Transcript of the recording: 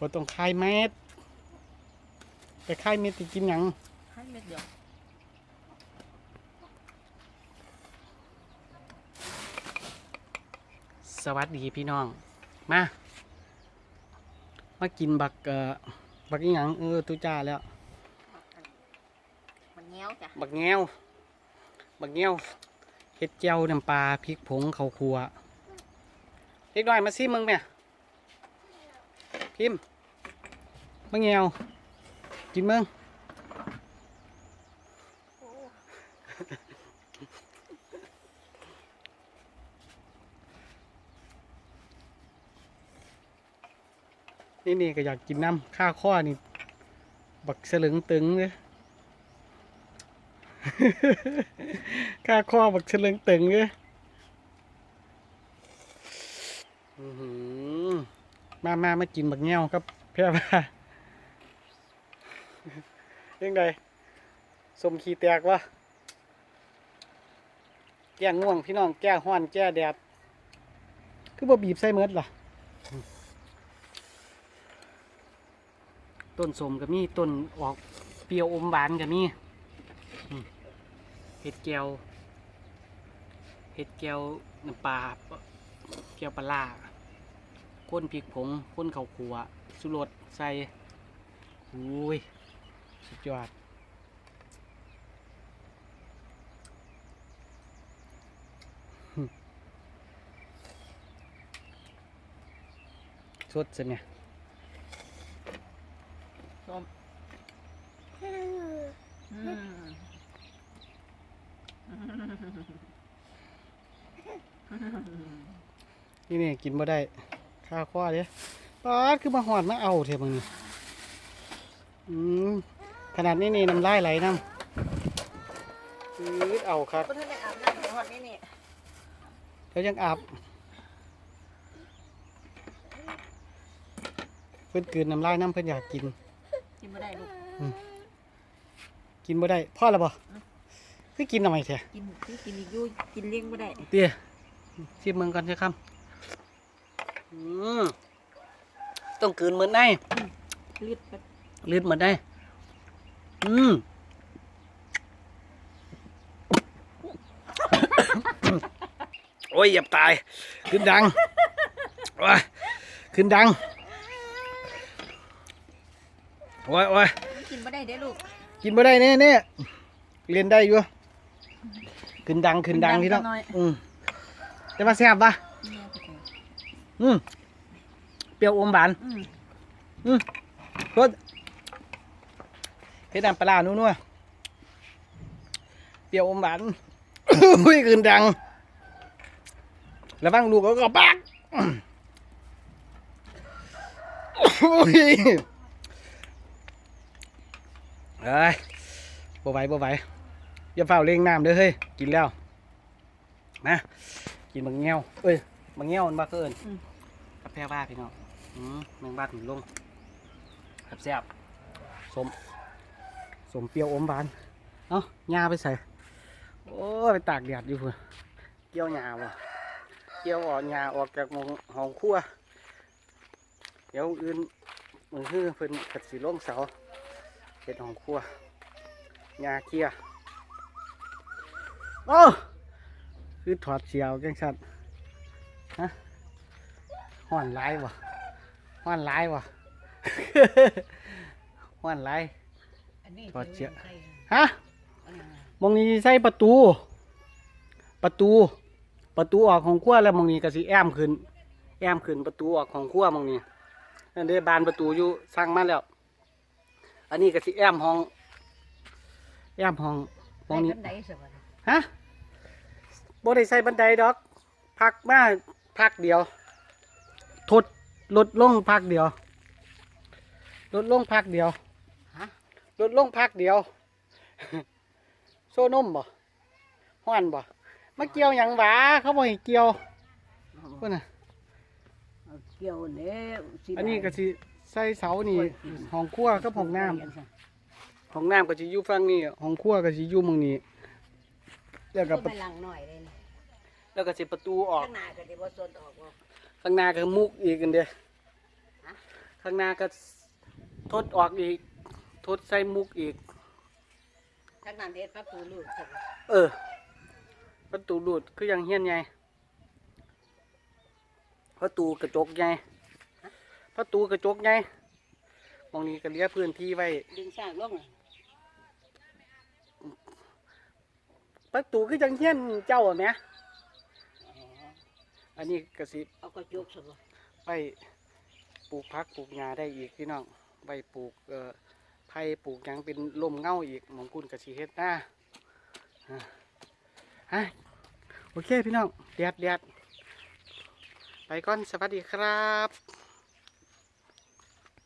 พอต้องคายเม็ดไปคายเม็ดที่กินหยังให้เม็ดเดียวสวัสดีพี่น้อง มา มากินบักเอ่อบักอีหยังเออตุจ้าแล้ว มันเงี้ยวจ้ะบักแง้วบักแง้วเฮ็ดเจียวน้ำปลาพริกผงข้าวคั่วเล็กน้อยมาซิมึงแม่ พิมพ์บักแง้วกินมึงนี่นี่ก็อยากกินน้ำข้าข้อนี่ บักสลึงตึงเลยข้าข้อบักเฉลิงตึงเลยอื้อหือ มามามากินบักเงี้ยวครับเพื่อว่ายังไงสมขีแตกวะแก้ง่วงพี่น้องแก้ห้อนแก้แดด คือบ่บีบใส่เมดล่ะ ต้นสมก็มีต้นออกเปรี้ยวอมหวานก็มีเห็ดแก้วเห็ดแก้วน้ำปลาแก้วปลาร้า ข้นพริกผงข้นข้าวขัวสุรสใส่อุ้ยสุดยอดสดสิเนี่ยส้มอืมนี่นี่กินบ่ได้ ข้าวข้อเด้ปาดคือมาหอดมาเอาเถอะมึงนี่อืมขนาดนี้นี่น้ำลายไหลน้ำอืดเอาครับก็ท่านได้อาบน้ำเดี๋ยวหอดนี่นี่แล้วยังอาบเพิ่นกลืนน้ำลายน้ำเพิ่นอยากกิน กินไม่ได้ลูกกินบ่ได้พ่อแล้วบ่คือกินทำไมแท้กินที่กินอีกอยู่กินเลี้ยงไม่ได้เตี้ยชิมมึงก่อนใช่ครับอืม ต้องกลืนเหมือนได้เลือดแบบลืดเหมือนได้ อืมโอ้ยอย่าตาย ขึ้นดังโอ้ยขึ้นดังโอ้ยโอ้ยกินไม่ได้เด้อลูก กินบ่ได้แน่แน่เรียนได้อยู่ ขึ้นดังขึ้นดังที่ต้องอืมแต่ว่าแซ่บปะ อืมเปรี้ยวอมหวานอืมรสเฮ็ดน้ำปลาร้านัวๆเปรี้ยวอมหวานอุ้ยขึ้นดังระวังลูกเขาก็ปากโอ้ยเอ้ยบ่ไหวบ่ไหวอย่าเฝ้าเล่งน้ำเด้อเฮ้ย กินแล้ว มา กินบางเงี้ยวเอ้ยบางเงี้ยวมันบ้าเกิน กับแพร่บ้าพี่น้องอืมแมงบ้าถึงลงแซ่บๆสมสมเปรี้ยวอมหวาน เอ้าหญ้าไปใส่ โอ้ยไปตากแดดอยู่พุ่นเกี่ยวหญ้าบ่เกี่ยวออกหญ้าออกจากหมองห้องครัวเดี๋ยวอื่นมือฮื้อเพิ่นกัดสีลงเสาเฮ็ดห้องครัวหญ้าเกี่ยโอ้คือถอดเสียวจังซั่นฮะ ห้อนหลายบ่ห้อนหลายบ่ห้อนหลายอันนี้ถอดเสื้อใส่ฮะอันนั้นน่ะมองนี้ใส่ประตู ประตู ประตูออกของขั้วแล้วมองนี้ก็สิแอมขึ้น แอมขึ้นประตูออกของขั้วมองนี้นั่นเด้บานประตูอยู่สร้างมาแล้ว อันนี้ก็สิแอมห้อง แอมห้องมองนี้ใส่บันไดสิบัดนี้ฮะบ่ได้ใส่บันไดดอก พักมาพักเดียว ทดลดลงพักเดียว ลดลงพักเดียวฮะลดลงพักเดียว โซนมบ่ฮ้อนบ่มาเกี่ยวหยังหวาเขาบ่ให้เกี่ยวพุ่นน่ะเอาเกี่ยวเนี่ยสิอันนี้ก็สิใส่เสานี่ห้องครัวกับห้องน้ำห้องน้ำก็สิอยู่ฝั่งนี้ห้องครัวก็สิอยู่หมึงนี้แล้วก็ก็ปไประลังหน่อยเลยนี่แล้วก็สิประตูออกข้างหน้าก็สิบ่สนออกบ่ ข้างหน้าก็มุกอีกกันเด้ฮะข้างหน้าก็ทดออกอีก ทดใส่มุกอีกข้างนั้นเฮ็ดประตูลูกสิเออประตูรูดคือยังเฮียนไงประตูกระจกไงประตูกระจกไงมองนี้ก็เหลี้ยพื้นที่ไว้ดึงสร้างลงน่ะประตูคือยังเฮียนเจ้าไหม อ๋ออันนี้กระสิเอากระจกสิบ่ไปปลูกพักปลูกหญ้าได้อีกพี่น้องไปปลูกเอ่อไผ่ปลูกหยังเป็นลมเงาอีกหมองกุนกระสีเฮ็ดหน้าฮะฮะโอเคพี่น้องแดดแดดไปก่อนสวัสดีครับ